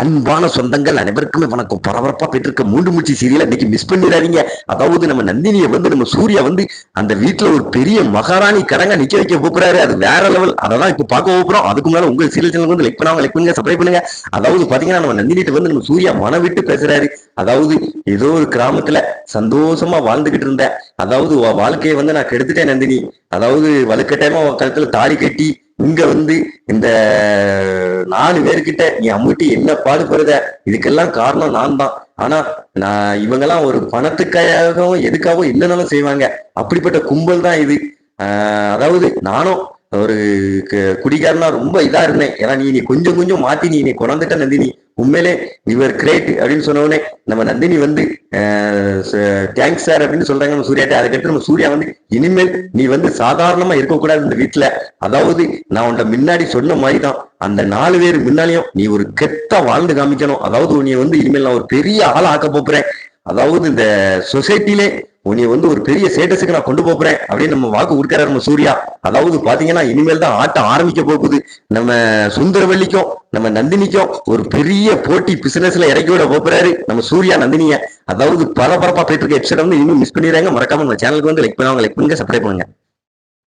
அன்பான சொந்தங்கள் அனைவருக்குமே வணக்கம். பரபரப்பா போயிட்டு இருக்க மூன்று மூச்சு சீரியல் அன்னைக்கு மிஸ் பண்ணிடாதீங்க. அதாவது நம்ம நந்தினியை வந்து நம்ம சூர்யா வந்து அந்த வீட்டுல ஒரு பெரிய மகாராணி கடங்க நிக்க வைக்க போறாரு அது வேற லெவல் அதெல்லாம் இப்ப பார்க்க போறோம் அதுக்கு முன்னால உங்க சீரியல் சேனல் வந்து லைக் பண்ணாங்க லைக் பண்ணுங்க சப்ஸ்கிரைப் பண்ணுங்க. அதாவது பாத்தீங்கன்னா நம்ம நந்தினிட்டு வந்து நம்ம சூர்யா மன விட்டு பேசுறாரு. அதாவது ஏதோ ஒரு கிராமத்துல சந்தோஷமா வாழ்ந்துகிட்டு இருந்தேன். அதாவது வாழ்க்கையை வந்து நான் கெடுத்துட்டேன் நந்தினி. அதாவது வலுக்கட்டாயமா உன் கழுத்துல தாலி கட்டி இங்க வந்து இந்த நாலு பேர்கிட்ட நீ அம்மிட்டு என்ன பாடுபடுத இதுக்கெல்லாம் காரணம் நான் தான் ஆனா நான் இவங்கெல்லாம் ஒரு பணத்துக்காகவும் எதுக்காகவும் என்னென்னாலும் செய்வாங்க? அப்படிப்பட்ட கும்பல் தான் இது அதாவது நானும் ஒரு குடிகாரனா ரொம்ப இதா இருந்தேன். ஏன்னா நீ நீ கொஞ்சம் கொஞ்சம் மாத்தி நீ நீ குழந்துட்ட நந்தினி. உண்மையிலே இவர் கிரேட் அப்படின்னு சொன்ன உடனே நம்ம நந்தினி வந்து தேங்க்ஸ் சார் அப்படின்னு சொல்றாங்க நம்ம சூர்யாட்ட. அதுக்கடுத்து நம்ம சூர்யா வந்து இனிமேல் நீ வந்து சாதாரணமா இருக்கக்கூடாது இந்த வீட்டுல அதாவது நான் உன்ட முன்னாடி சொன்ன மாதிரி தான் அந்த நாலு பேர் முன்னாலையும் நீ ஒரு கெத்த வாழ்ந்து காமிக்கணும். அதாவது நீ வந்து இனிமேல் நான் ஒரு பெரிய ஆள் ஆக்க போறேன். அதாவது இந்த சொசைட்டிலே உன்னை வந்து ஒரு பெரிய ஸ்டேட்டஸுக்கு நான் கொண்டு போகிறேன் அப்படின்னு நம்ம வாக்கு கொடுக்கறாரு நம்ம சூர்யா. அதாவது பாத்தீங்கன்னா இனிமேல் தான் ஆட்டம் ஆரம்பிக்க போகுது. நம்ம சுந்தரவல்லிக்கும் நம்ம நந்தினிக்கும் ஒரு பெரிய போட்டி பிசினஸ்ல இறக்கி விட போறாரு நம்ம சூர்யா நந்தினிய. அதாவது பரபரப்பா போயிட்டு இருக்க எபிசோட வந்து இன்னும் மிஸ் பண்ணிடுறாங்க. மறக்காம நம்ம சேனலுக்கு வந்து லைக் பண்ணுவாங்க. லைக் பண்ணுங்க சப்ஸ்கிரைப் பண்ணுங்க.